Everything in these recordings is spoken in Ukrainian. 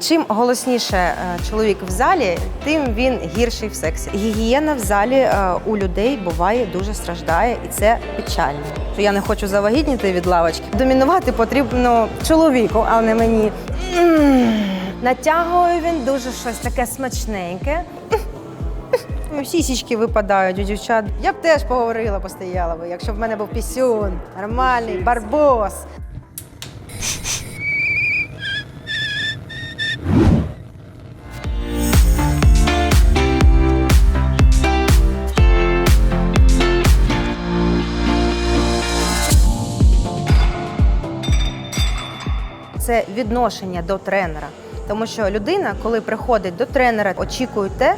чим голосніше е, чоловік в залі, тим він гірший в сексі. Гігієна в залі е, у людей буває дуже страждає, і це печально. Я не хочу завагітніти від лавочки. Домінувати потрібно чоловіку, а не мені. Натягує він дуже щось таке смачненьке. Сісічки випадають у дівчат. Я б теж поговорила, постояла би, якщо б в мене був пісюн, нормальний, барбос. Це відношення до тренера. Тому що людина, коли приходить до тренера, очікує те,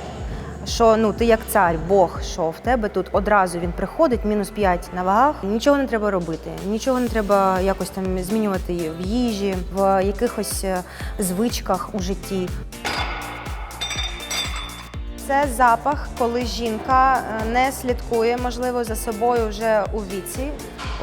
що ну ти як цар, Бог, що в тебе тут одразу він приходить, мінус 5 на вагах. Нічого не треба робити, нічого не треба якось там змінювати в їжі, в якихось е, звичках у житті. Це запах, коли жінка е, не слідкує, можливо, за собою вже у віці,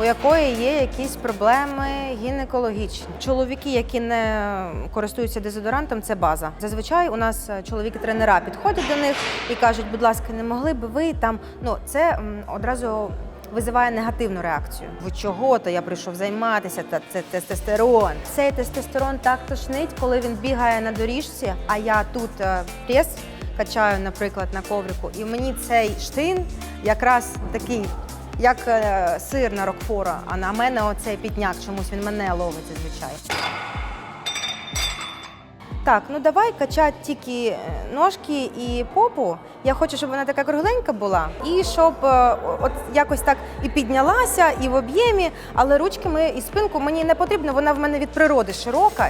у якої є якісь проблеми гінекологічні. Чоловіки, які не користуються дезодорантом, це база. Зазвичай у нас е, чоловіки-тренера підходять до них і кажуть, будь ласка, не могли б ви там. Ну це одразу. Визиває негативну реакцію. Ви чого то я прийшов займатися? Та це тестостерон. Цей тестостерон так тошнить, коли він бігає на доріжці, а я тут е, прес качаю, наприклад, на коврику, і мені цей штин якраз такий, як е, сир на рокфора, а на мене оцей пітняк, чомусь він мене ловить зазвичай. Так, ну давай качати тільки е, ножки і попу. Я хочу, щоб вона така кругленька була, і щоб е, от якось так і піднялася, і в об'ємі, але ручки ми і спинку мені не потрібно, вона в мене від природи широка.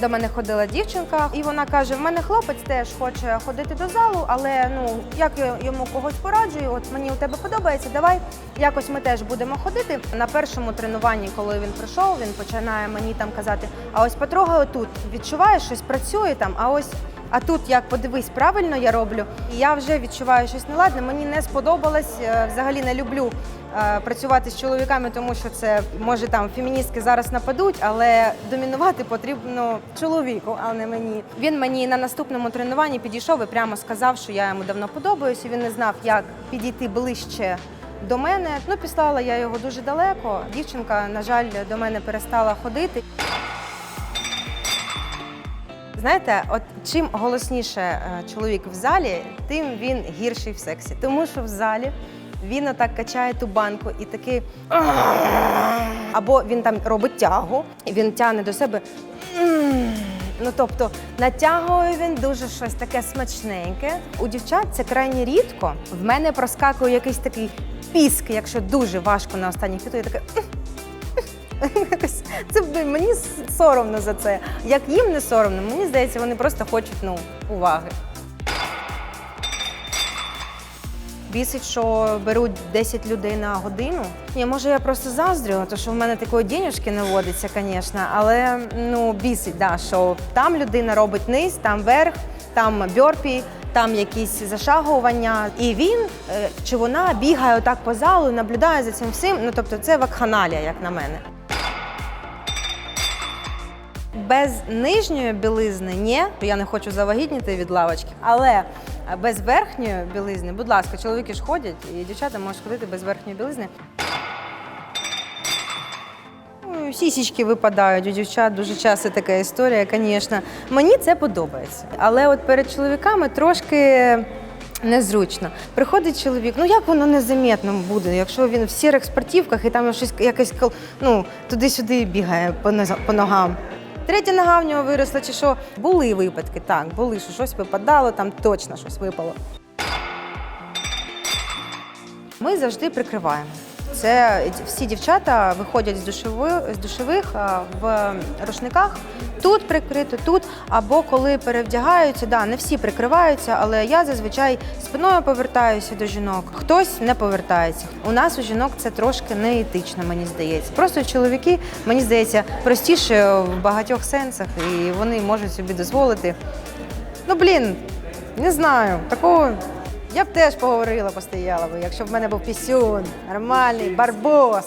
До мене ходила дівчинка, і вона каже: в мене хлопець теж хоче ходити до залу, але ну як я йому когось пораджую, от мені у тебе подобається, давай якось ми теж будемо ходити. На першому тренуванні, коли він прийшов, він починає мені там казати: а ось потрогай отут, відчуваєш, щось працює там, а ось. А тут як подивись, правильно я роблю, і я вже відчуваю щось неладне. Мені не сподобалось. е, Взагалі не люблю е, працювати з чоловіками, тому що це може там феміністки зараз нападуть, але домінувати потрібно чоловіку, а не мені. Він мені на наступному тренуванні підійшов і прямо сказав, що я йому давно подобаюся. Він не знав, як підійти ближче. До мене ну післала я його дуже далеко. Дівчинка, на жаль, до мене перестала ходити. Знаєте, от чим голосніше е, чоловік в залі, тим він гірший в сексі. Тому що в залі він отак качає ту банку і такий. Або він там робить тягу, і він тягне до себе. Ну, тобто натягує він дуже щось таке смачненьке. У дівчат це крайні рідко. В мене проскакує якийсь такий піск, якщо дуже важко на останніх фіту, я така. Це мені соромно за це. Як їм не соромно, мені здається, вони просто хочуть ну, уваги. Бісить, що беруть 10 людей на годину. Ні, може я просто заздрю, тому що в мене такої денежки не водиться, звісно, але ну бісить, да, що там людина робить низ, там верх, там бьорпі, там якісь зашагування. І він е, чи вона бігає отак по залу, наблюдає за цим всім. Ну тобто це вакханалія, як на мене. Без нижньої білизни ні, я не хочу завагітніти від лавочки, але без верхньої білизни, будь ласка, чоловіки ж ходять, і дівчата можуть ходити без верхньої білизни. Ну, Сісічки випадають у дівчат, дуже часто така історія, звісно. Мені це подобається. Але от перед чоловіками трошки незручно. Приходить чоловік, ну як воно незамітно буде, якщо він в сірих спортівках і там щось якесь ну, туди-сюди бігає по ногам. Третя нога в нього виросла, чи що? Були випадки, так, були, що щось випадало, там точно щось випало. Ми завжди прикриваємо. Це всі дівчата виходять з душових, з душових в рушниках. Тут прикрито, тут. Або коли перевдягаються, да, не всі прикриваються, але я зазвичай спиною повертаюся до жінок. Хтось не повертається. У нас у жінок це трошки неетично, мені здається. Просто чоловіки, мені здається, простіше в багатьох сенсах, і вони можуть собі дозволити. Ну блін, не знаю, такого. Я б теж поговорила, постояла би, якщо б в мене був пісюн, нормальний, барбос.